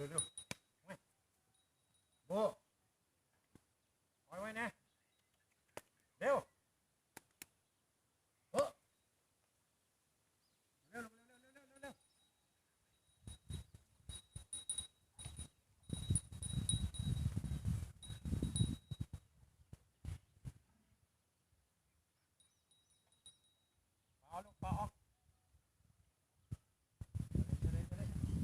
เร็วเร็วไว้โบปล่อยไว้นะ เร็วโบเร็วเร็วเร็วเร็วเร็วเร็วเร็วเอาลูกปลาออกไปเลยไปเลยไปเลย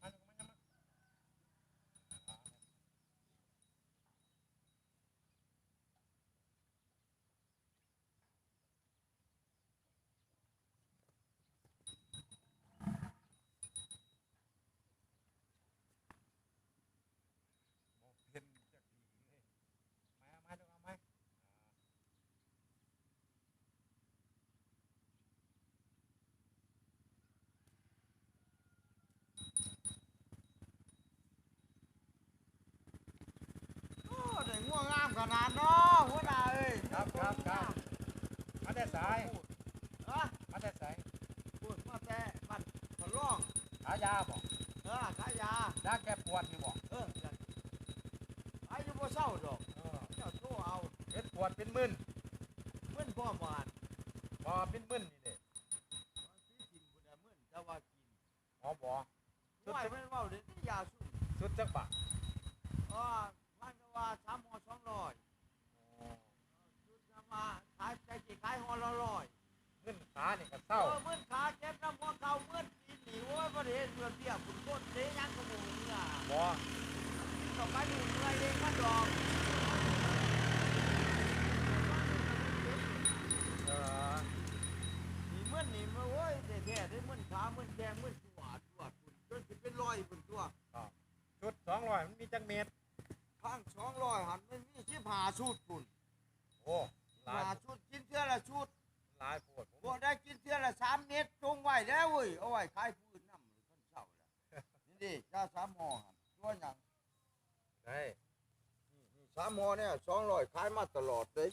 มาลูกมามาเห็นจักดีเลยมามาลูกเอามา โอ้ได้ง่วงงาม ขนาดเนาะหัวหน้าเอ้ยครับครับครับมาแต่สายอะมาแต่สายพูดมาแต่บันทะลองขายาบอกเออขายยายาแกปวดนี่บอกเออไอ้ยูโบเศร้าดอกเออเจ้าโทรเอาเป็ดปวดเป็นมึน เมื่อนพ่อมาน พอเป็นมึนนี่เด้ มันสิกินบ่ได้มื่นแต่ว่ากิน หมอบอก ช่วยมันเว้าเด้นี่ยาสูบ สุดจักบาท อ๋อมันก็ว่า3ห่อ200ชุดจะมาขายใจสิขายห่อละร้อย มึ นขานี่ก็เอเศร้าอมื่นขาเจ็บน้ำหัวเข่ามื่นกินหนีโอ้ยบ่ได้เห็นเรื่องเบี้ยคุณโคตรเด้ยังก็บ่มีอะบ่ต้องไปอยู่เมื่อยเองมันดอกเออนี่มันนี่มันโอ้ยแท้ๆได้มันขามันแดงมันสวาดสวาดพุ่นจนสิเป็นรอยพุ่นตัวชุด200มันมีจักเม็ดข้างสองร้อยหันมันมีสิบห้าชุดพุ่นโอ้หลายห้าชุดกินเทื่อละชุดามเม็ดจงไว้แล้วเว้ยเอาไว้ขายพืชน้ำหรือคนเศร้าแล้วนี่ดิยาสามห่อหันตัวหยังได้นี่นี่สามห่อเนี่ยสองร้อยขายมาตลอดเลย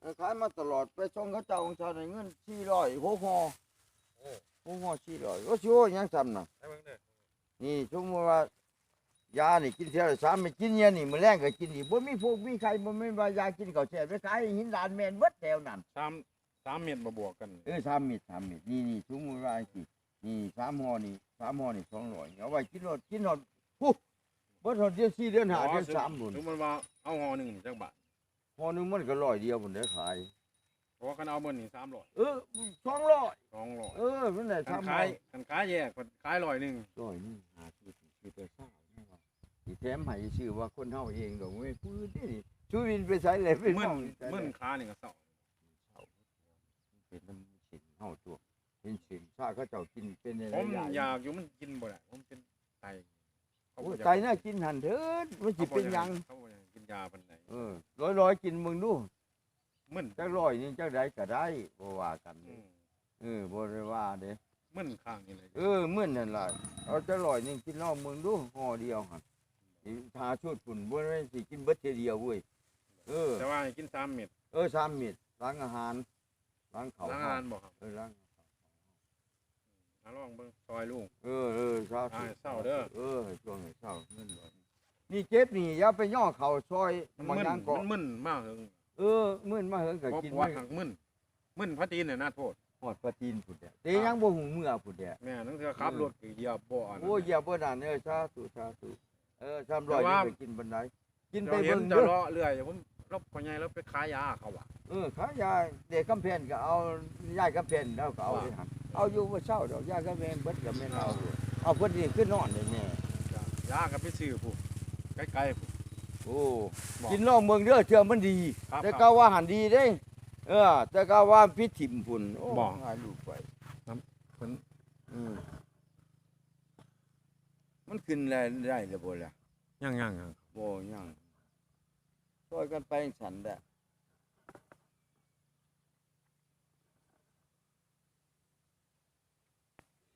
เออขายมาตลอดไปส่งเขาเจ้าของเจ้าในเงินสี่ร้อยหกห่อโอ้หกห่อสี่ร้อยโอ้ชิโอ้ยังจำน่ะได้เบิ่งเด้อนี่สมมติว่ายานี่กินเท่าไหร่สามไม่กินเนี่ยนี่มื้อแรงก็กินอีกบ่มีพวกมีใครบ่มีว่ายากินข้าวแช่ไปขายให้หินดานแม่นเบิดแถวนั้นสาม สามเม็ดมาบวกกัน เออสามเม็ดสามเม็ดนี่นี่สมมติว่าสินี่สามห่อนี่สามห่อนี่200เอาไว้กินรถกินรถฮู้เบิดรถเดือน4เดือน5เดือน3บุญถึงมันว่าเอาห่อหนึ่งนี่จักบาทห่อหนึงมันก็ร้อยเดียวพุ่นได้ขายเพราะว่ากันเอาเบิ้นี่สามร้อยเออ200สองร้อยเออมันได้กัน300ขายกันขายแยกกันขายร้อยหนึ่งร้อยนี่หาซื้อซื้อไปเศร้าแน่ว่าสิแถมให้ชื่อว่าคนเฮาเองดอกเว้ยปืนนี่นี่ชูวินไปใส่เลยไปมื่นเาไปใส่เลยมื่นขานี่ก็เศร้า เป็นน้ำสินเฮาตัวเป็นสินชา เขาเจ้ากินเป็นอะไรผมใหญ่อยากอยู่มันกินบ่ได้ผมเป็นไตเขาโอ้บ่ยอยากไก่น่ากินหันเถิดมันสิเป็นหยังเขาบ่อยากกินยาปานใดเออร้อยร้อยๆกินมึงดูมื่นจักร้อยนี่จักใดก็ได้บ่ว่ากันอืมเออบ่ได้ว่าเด้มื่นข้างนี่เลยเออมื้อนั่นล่ะเอาจักร้อยนี่กินน้องมึงดูห่อเดียวหั่นสิทาชุดฝุ่นบ่ได้สิกินเบิดเทียเดียวเว้ยเออแต่ว่าให้กินสามเม็ดเออสามเม็ดล้างอาหารล้างข้าวล้างอาหารบ่ครับเออล้าง เอาลองเบิ่งซอยลุง เออเออเช้าอ่าให้เศร้าเด้อ เออให้ช่วงให้เช้าเงินร้อยนี่เจ็บนี่อย่าไปย่อเข่าซอยมันบางมึนอย่างก็มันมึนมากเลยเออมื่นมาเหิงก็เพราะกินว่าไม่หักมึนมึนพระตีนเนี่ยน่าโทษ หอดปลาตีนพุ่นเดียแต่ยังบ่หูเมื่อพุ่นเดียแม่นั่นคือขับรถกี่เหยียบบ่อน โอ้ยอย่าบ่นานเออสาธุสาธุเออสามร้อยแต่ว่า นี่ไปกินบันไดกินไปเราเห็เบิ่นงจะเด้อเลาะเรื่อยผมรบพญายแล้วไปขายยาเขาว่ะ เออขายาเด็กกำแพงก็เอายายกำแพงแล้วก็เอาเลยหั่น เอาอยู่บ่เช้าดอกยายกำแพงเบิดก็แม่นเอาเอาเพิ่นนี่ขึ้นนอนเลยแม่ยาก็ไปซื้อผู้ใกล้ๆผู้ โอ้บอกกินลองเมืองเด้อเชื่อมันดี ครับแต่คก็รับว่าหันดีเด้เออ แต่ก็ว่าพิษถิ่มพุ่นโอ้บอกหายลูกไปเพิ่น อืมมันขึ้นได้ได้หรือบ่ล่ะยังยังยังบ่ยังช่วยกันไปจั่งสันแหละ